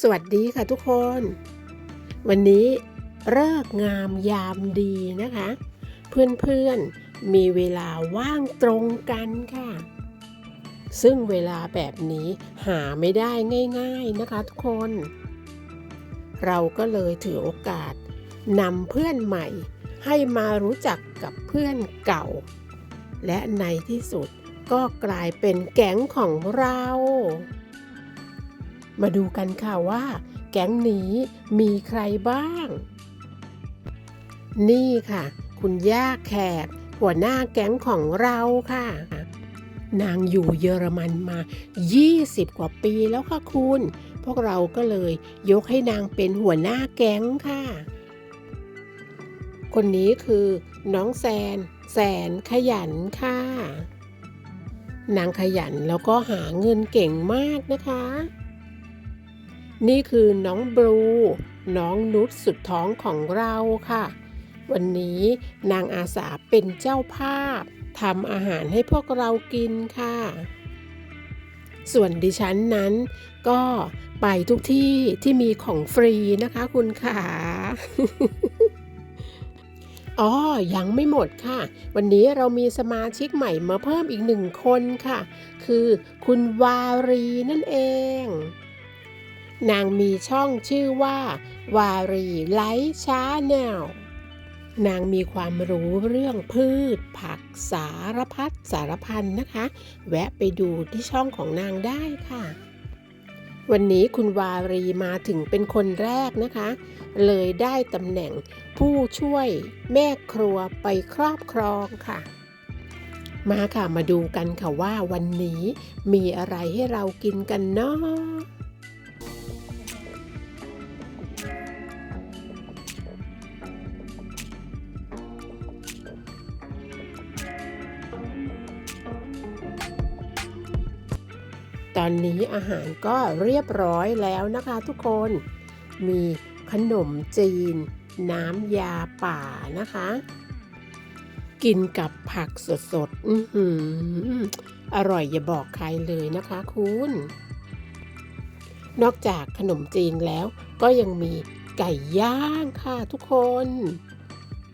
สวัสดีค่ะทุกคน วันนี้เลิกงามยามดีนะคะ เพื่อนๆมีเวลาว่างตรงกันค่ะ ซึ่งเวลาแบบนี้หาไม่ได้ง่าย ๆนะคะทุกคน เราก็เลยถือโอกาสนำเพื่อนใหม่ ให้มารู้จักกับเพื่อนเก่า และในที่สุดก็กลายเป็นแก๊งของเรา มาดูกันค่ะว่า แก๊งนี้มีใครบ้าง นี่ค่ะ คุณย่าแขก หัวหน้าแก๊งของเราค่ะ นางอยู่เยอรมันมา 20 กว่าปีแล้วค่ะคุณ พวกเราก็เลยยกให้นางเป็นหัวหน้าแก๊งค่ะ คนนี้คือน้องแซน แสนขยันค่ะ นางขยันแล้วก็หาเงินเก่งมากนะคะ นี่คือน้องบลู น้องนุชสุดท้องของเราค่ะ วันนี้นางอาสาเป็นเจ้าภาพทำอาหารให้พวกเรากินค่ะ ส่วนดิฉันนั้นก็ไปทุกที่ที่มีของฟรีนะคะคุณขาอ๋อ ยังไม่หมดค่ะ วันนี้เรามีสมาชิกใหม่มาเพิ่มอีกหนึ่งคนค่ะ คือคุณวารีนั่นเอง นางมีช่องชื่อว่า วารีไลท์ชาแนลนางมีความรู้เรื่องพืช ผักสารพัดสารพันนะคะ แวะไปดูที่ช่องของนางได้ค่ะ วันนี้คุณวารีมาถึงเป็นคนแรกนะคะ เลยได้ตำแหน่งผู้ช่วยแม่ครัวไปครอบครองค่ะ มาค่ะมาดูกันค่ะว่าวันนี้มีอะไรให้เรากินกันเนาะ ตอนนี้อาหารก็เรียบร้อยแล้วนะคะทุกคน มีขนมจีน น้ำยาป่านะคะ กินกับผักสดๆอื้อหืออร่อยอย่าบอกใครเลยนะคะคุณ นอกจากขนมจีนแล้วก็ยังมีไก่ย่างค่ะทุกคน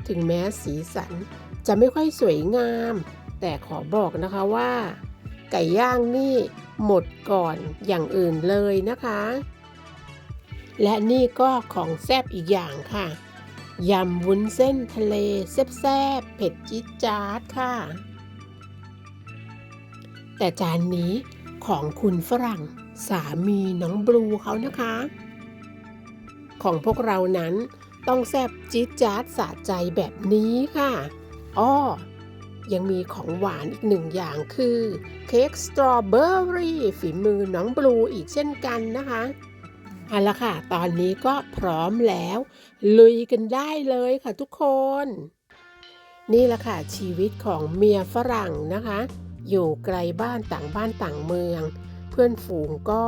ถึงแม้สีสันจะไม่ค่อยสวยงาม แต่ขอบอกนะคะว่า ไก่ย่างนี่ หมดก่อนอย่างอื่นเลยนะคะ และนี่ก็ของแซบอีกอย่างค่ะยำวุ้นเส้นทะเลแซบๆเผ็ดจี๊ดจ๊าดค่ะ แต่จานนี้ของคุณฝรั่งสามีน้องบลูเขานะคะ ของพวกเรานั้นต้องแซบจี๊ดจ๊าดสะใจแบบนี้ค่ะ อ้อ ยังมีของหวานอีกหนึ่งอย่างคือเค้กสตรอเบอรี่ฝีมือน้องบลูอีกเช่นกันนะคะเอาละค่ะ ตอนนี้ก็พร้อมแล้ว ลุยกันได้เลยค่ะทุกคน นี่แหละค่ะ ชีวิตของเมียฝรั่งนะคะ อยู่ไกลบ้านต่างบ้านต่างเมือง เพื่อนฝูงก็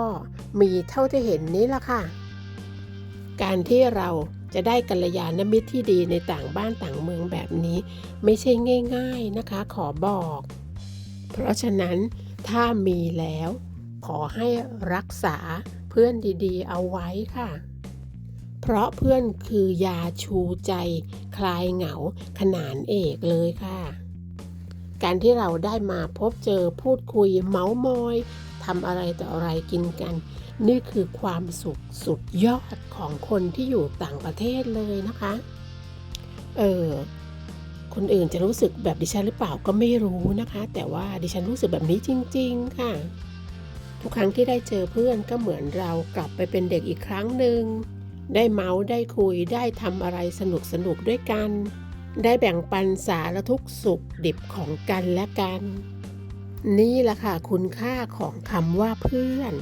มีเท่าที่เห็นนี้ละค่ะ การที่เรา จะได้กัลยาณมิตรที่ดีในต่างบ้านต่างเมืองแบบนี้ ไม่ใช่ง่าย ๆนะคะขอบอก เพราะฉะนั้นถ้ามีแล้ว ขอให้รักษาเพื่อนดีๆ เอาไว้ค่ะ เพราะเพื่อนคือยาชูใจ คลายเหงาขนานเอกเลยค่ะการที่เราได้มาพบเจอพูดคุยเมาส์มอย ทำอะไรต่ออะไรกินกัน นี่คือความสุขสุดยอดของคนที่อยู่ต่างประเทศเลยนะคะ เออคนอื่นจะรู้สึกแบบดิฉันหรือเปล่าก็ไม่รู้นะคะ แต่ว่าดิฉันรู้สึกแบบนี้จริง ๆ ค่ะ ทุกครั้งที่ได้เจอเพื่อนก็เหมือนเรากลับไปเป็นเด็กอีกครั้งหนึ่งได้เมาส์ได้คุยได้ทำอะไรสนุกสนุกด้วยกัน ได้แบ่งปันสารทุกสุขดิบของกันและกัน นี่แหละค่ะคุณค่าของคำว่าเพื่อน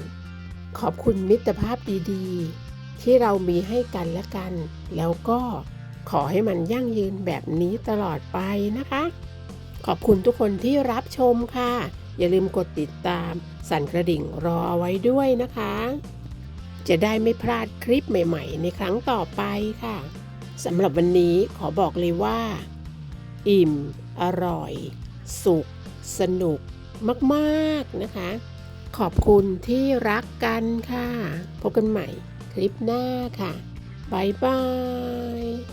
ขอบคุณมิตรภาพดีๆ ที่เรามีให้กันและกัน แล้วก็ขอให้มันยั่งยืนแบบนี้ตลอดไปนะคะ ขอบคุณทุกคนที่รับชมค่ะ อย่าลืมกดติดตาม สั่นกระดิ่งรอเอาไว้ด้วยนะคะ จะได้ไม่พลาดคลิปใหม่ๆ ในครั้งต่อไปค่ะสำหรับวันนี้ขอบอกเลยว่า อิ่ม อร่อย สุข สนุก มากๆนะคะ ขอบคุณที่รักกันค่ะ พบกันใหม่คลิปหน้าค่ะ บ๊ายบาย